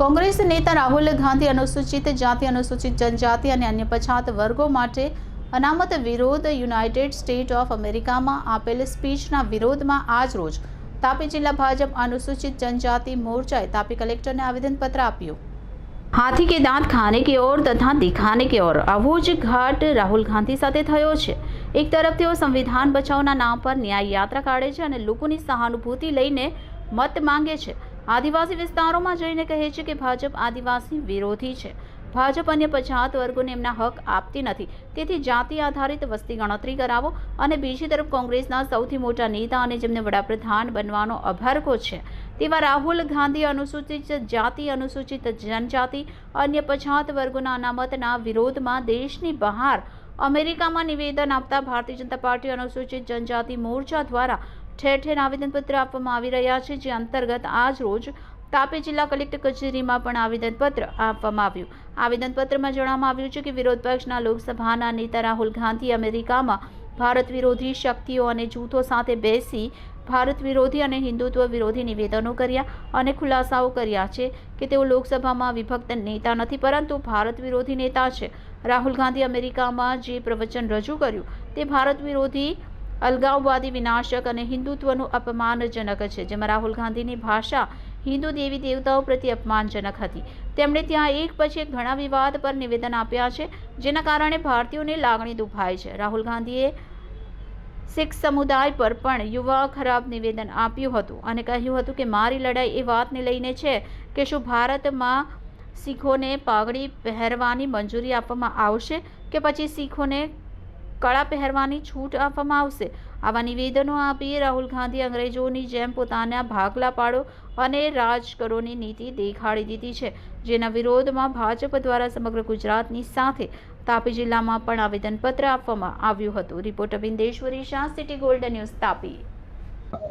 કોંગ્રેસ નેતા રાહુલ ગાંધી અનુસૂચિત જાતિ, અનુસૂચિત જનજાતિ અને અન્ય પછાત વર્ગો માટે અનામત વિરોધ યુનાઇટેડ સ્ટેટ ઓફ અમેરિકામાં આપેલ સ્પીચના વિરોધમાં આજ રોજ તાપી જિલ્લા ભાજપ અનુસૂચિત જનજાતિ મોરચાએ તાપી કલેક્ટરને આવેદનપત્ર આપ્યું. હાથી કે દાંત ખાને કે ઓર તથા દિખાને કે ઓર આવો જ ઘાટ રાહુલ ગાંધી સાથે થયો છે. એક તરફ તેઓ સંવિધાન બચાવના નામ પર ન્યાય યાત્રા કાઢે છે અને લોકોની સહાનુભૂતિ લઈને મત માંગે છે. આદિવાસી વિસ્તારોમાં જઈને કહે છે કે ભાજપ આદિવાસી વિરોધી છે. ભાજપ અન્ય પછાત વર્ગોને એમના હક આપતી નથી. તેથી જાતિ આધારિત વસ્તી ગણતરી કરાવો અને બીજી તરફ કોંગ્રેસના સૌથી મોટા નેતા અને જેમને વડાપ્રધાન બનવાનો અભરકો છે. તેવા રાહુલ ગાંધી અનુસૂચિત જાતિ, અનુસૂચિત જનજાતિ, અન્ય પછાત વર્ગોના અનામતના વિરોધમાં દેશની બહાર અમેરિકામાં નિવેદન આપતા ભારતીય જનતા પાર્ટી અનુસૂચિત જનજાતિ મોરચા દ્વારા ઠેર ઠેર આવેદનપત્ર આપવામાં આવી રહ્યા છે, જે અંતર્ગત આજ રોજ તાપી જિલ્લા કલેક્ટર કચેરીમાં પણ આવેદનપત્ર આપવામાં આવ્યું. આવેદનપત્રમાં જણાવવામાં આવ્યું છે કે વિરોધ પક્ષના લોકસભાના નેતા રાહુલ ગાંધી અમેરિકામાં ભારત વિરોધી શક્તિઓ અને જૂથો સાથે બેસી ભારત વિરોધી અને હિન્દુત્વ વિરોધી નિવેદનો કર્યા અને ખુલાસાઓ કર્યા છે કે તેઓ લોકસભામાં વિભક્ત નેતા નથી, પરંતુ ભારત વિરોધી નેતા છે. રાહુલ ગાંધી અમેરિકામાં જે પ્રવચન રજૂ કર્યું તે ભારત વિરોધી અલગાવવાદી વિનાશક અને હિન્દુત્વનું અપમાનજનક છે, જેમાં રાહુલ ગાંધીની ભાષા હિન્દુ દેવી દેવતાઓ પ્રત્યે અપમાનજનક હતી. તેમણે ત્યાં એક પછી એક ઘણા વિવાદ પર નિવેદન આપ્યા છે, જેના કારણે ભારતીયોની લાગણી દુભાય છે. રાહુલ ગાંધીએ શીખ સમુદાય પર પણ યુવા ખરાબ નિવેદન આપ્યું હતું અને કહ્યું હતું કે મારી લડાઈ એ વાતને લઈને છે કે શું ભારતમાં શીખોને પાઘડી પહેરવાની મંજૂરી આપવામાં આવશે કે પછી શીખોને કળા પહેરવાની છૂટ આપવામાં આવશે. આવા નિવેદનો આપી રાહુલ ગાંધી અંગ્રેજોની જેમ પોતાના ભાગલા પાડો અને રાજ કરોની નીતિ દેખાડી દીધી છે. જેના વિરોધમાં ભાજપ દ્વારા સમગ્ર ગુજરાતની સાથે તાપી જિલ્લામાં પણ આવેદનપત્ર આપવામાં આવ્યું હતું. Report Bindeshwari Shah city golden news Tapi.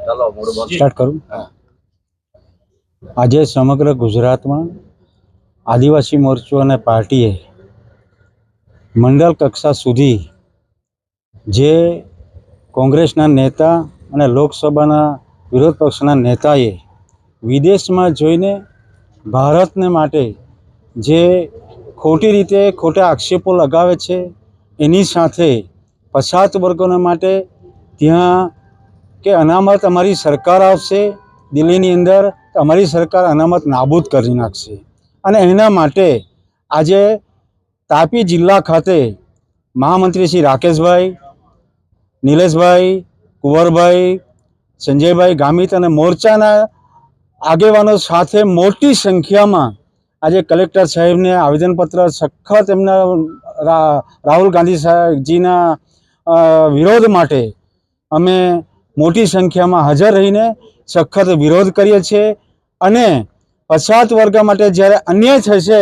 ચાલો મોડું બંધ સ્ટાર્ટ કરું. આજે સમગ્ર ગુજરાતમાં આદિવાસી મોરચો અને પાર્ટીએ મંડળ કક્ષા સુધી જે કોંગ્રેસના નેતા અને લોકસભાના વિરોધ પક્ષના નેતાએ વિદેશમાં જોઈને ભારતને માટે જે ખોટી રીતે ખોટા આક્ષેપો લગાવે છે, એની સાથે પછાત વર્ગોના માટે ત્યાં કે અનામત અમારી સરકાર આવશે, દિલ્હીની અંદર અમારી સરકાર અનામત નાબૂદ કરી નાખશે. અને એના માટે આજે તાપી જિલ્લા ખાતે મહામંત્રી શ્રી રાકેશભાઈ નિલેશભાઈ, કુંવરભાઈ, સંજયભાઈ ગામિત અને મોરચાના આગેવાનો સાથે મોટી સંખ્યામાં આજે કલેક્ટર સાહેબને આવેદનપત્ર સખત એમના રાહુલ ગાંધી સાહેબજીના વિરોધ માટે અમે મોટી સંખ્યામાં હાજર રહીને સખત વિરોધ કરીએ છીએ અને પછાત વર્ગ માટે જ્યારે અન્યાય થશે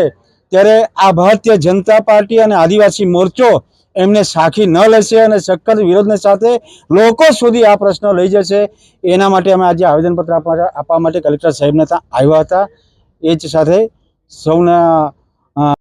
ત્યારે આ ભારતીય જનતા પાર્ટી અને આદિવાસી મોરચો એમને સાખી ન લેશે અને સખત વિરોધને સાથે લોકો સુધી આ પ્રશ્ન લઈ જશે. એના માટે અમે આજે આવેદનપત્ર આપવા માટે કલેક્ટર સાહેબને ત્યાં આવ્યા હતા. એ જ સાથે સૌના